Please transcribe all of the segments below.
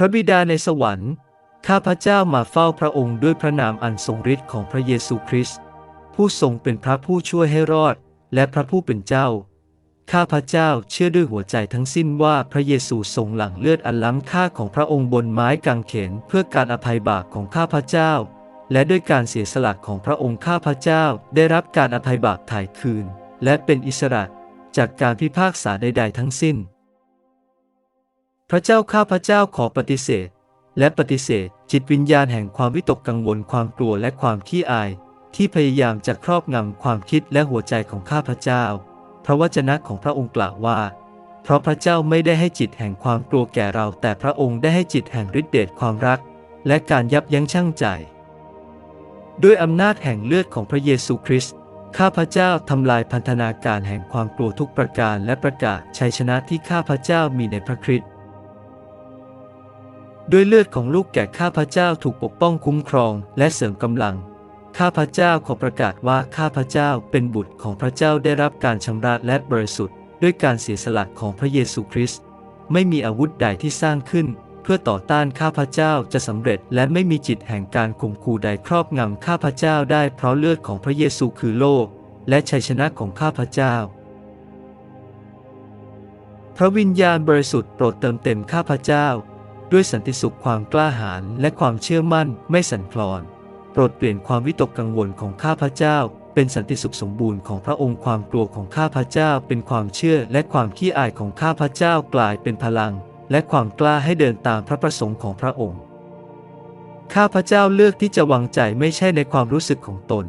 ระบิดาในสวรรค์ ข้าพเจ้ามาเฝ้าพระองค์ด้วยพระนามอันทรงฤทธิ์ของพระเยซูคริสต์ผู้ทรงเป็นพระผู้ช่วยให้รอด และพระผู้เป็นเจ้า ข้าพเจ้าเชื่อด้วยหัวใจทั้งสิ้นว่าพระเยซูทรงหลั่งเลือดอันล้ำค่าของพระองค์บนไม้กางเขนเพื่อการอภัยบาปของข้าพเจ้า และด้วยการเสียสละของพระองค์ข้าพเจ้าได้รับการอภัยบาปถ่ายคืน และเป็นอิสระจากการพิพากษาใดๆทั้งสิ้น พระเจ้าข้าพระเจ้าขอปฏิเสธ และปฏิเสธ จิตวิญญาณแห่งความวิตกกังวลความกลัวและความขี้อาย ที่พยายามจะครอบงำความคิดและหัวใจของข้าพระเจ้า พระวจนะของพระองค์กล่าวว่า เพราะพระเจ้าไม่ได้ให้จิตแห่งความกลัวแก่เรา แต่พระองค์ได้ให้จิตแห่งฤทธิเดชความรัก และการยับยั้งชั่งใจ ด้วยอำนาจแห่งเลือดของพระเยซูคริสต์ข้าพเจ้าทำลายพันธนาการแห่งความกลัวทุกประการและประกาศชัยชนะที่ข้าพเจ้ามีในพระคริสต์ ด้วยเลือดของลูกแก่ข้าพเจ้าถูกปกป้องคุ้มครองและเสริมกำลัง ข้าพเจ้าขอประกาศว่าข้าพเจ้าเป็นบุตรของพระเจ้าได้รับการชำระและบริสุทธิ์ ด้วยการเสียสละของพระเยซูคริสต์ไม่มีอาวุธใดที่สร้างขึ้น เพื่อต่อต้านข้าพเจ้าจะสำเร็จและไม่มีจิตแห่งการข่มขู่ใดครอบงำข้าพเจ้าได้เพราะเลือดของพระเยซูคือโลก และชัยชนะของข้าพเจ้า พระวิญญาณบริสุทธิ์โปรดเติมเต็มข้าพเจ้า ด้วยสันติสุขความกล้าหาญและความเชื่อมั่นไม่สั่นคลอน โปรดเปลี่ยนความวิตกกังวลของข้าพเจ้า เป็นสันติสุขสมบูรณ์ของพระองค์ความกลัวของข้าพเจ้า เป็นความเชื่อและความขี้อายของข้าพเจ้ากลายเป็นพลัง และความกล้าให้เดินตามพระประสงค์ของพระองค์ ข้าพเจ้าเลือกที่จะวางใจไม่ใช่ในความรู้สึกของตน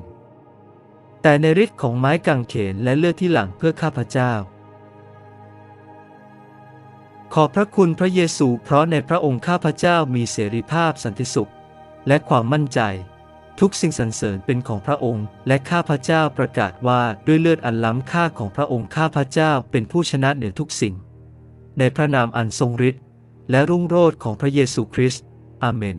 แต่ในฤทธิ์ของไม้กางเขนและเลือดที่หลั่งเพื่อข้าพเจ้า ขอบพระคุณพระเยซูเพราะในพระองค์ข้าพเจ้ามีเสรีภาพสันติสุข และความมั่นใจ ทุกสิ่งสรรเสริญเป็นของพระองค์ และข้าพเจ้าประกาศว่าด้วยเลือดอันล้ำค่าของพระองค์ข้าพเจ้าเป็นผู้ชนะเหนือทุกสิ่ง ในพระนามอันทรงฤทธิ์และรุ่งโรจน์ของพระเยซูคริสต์อาเมน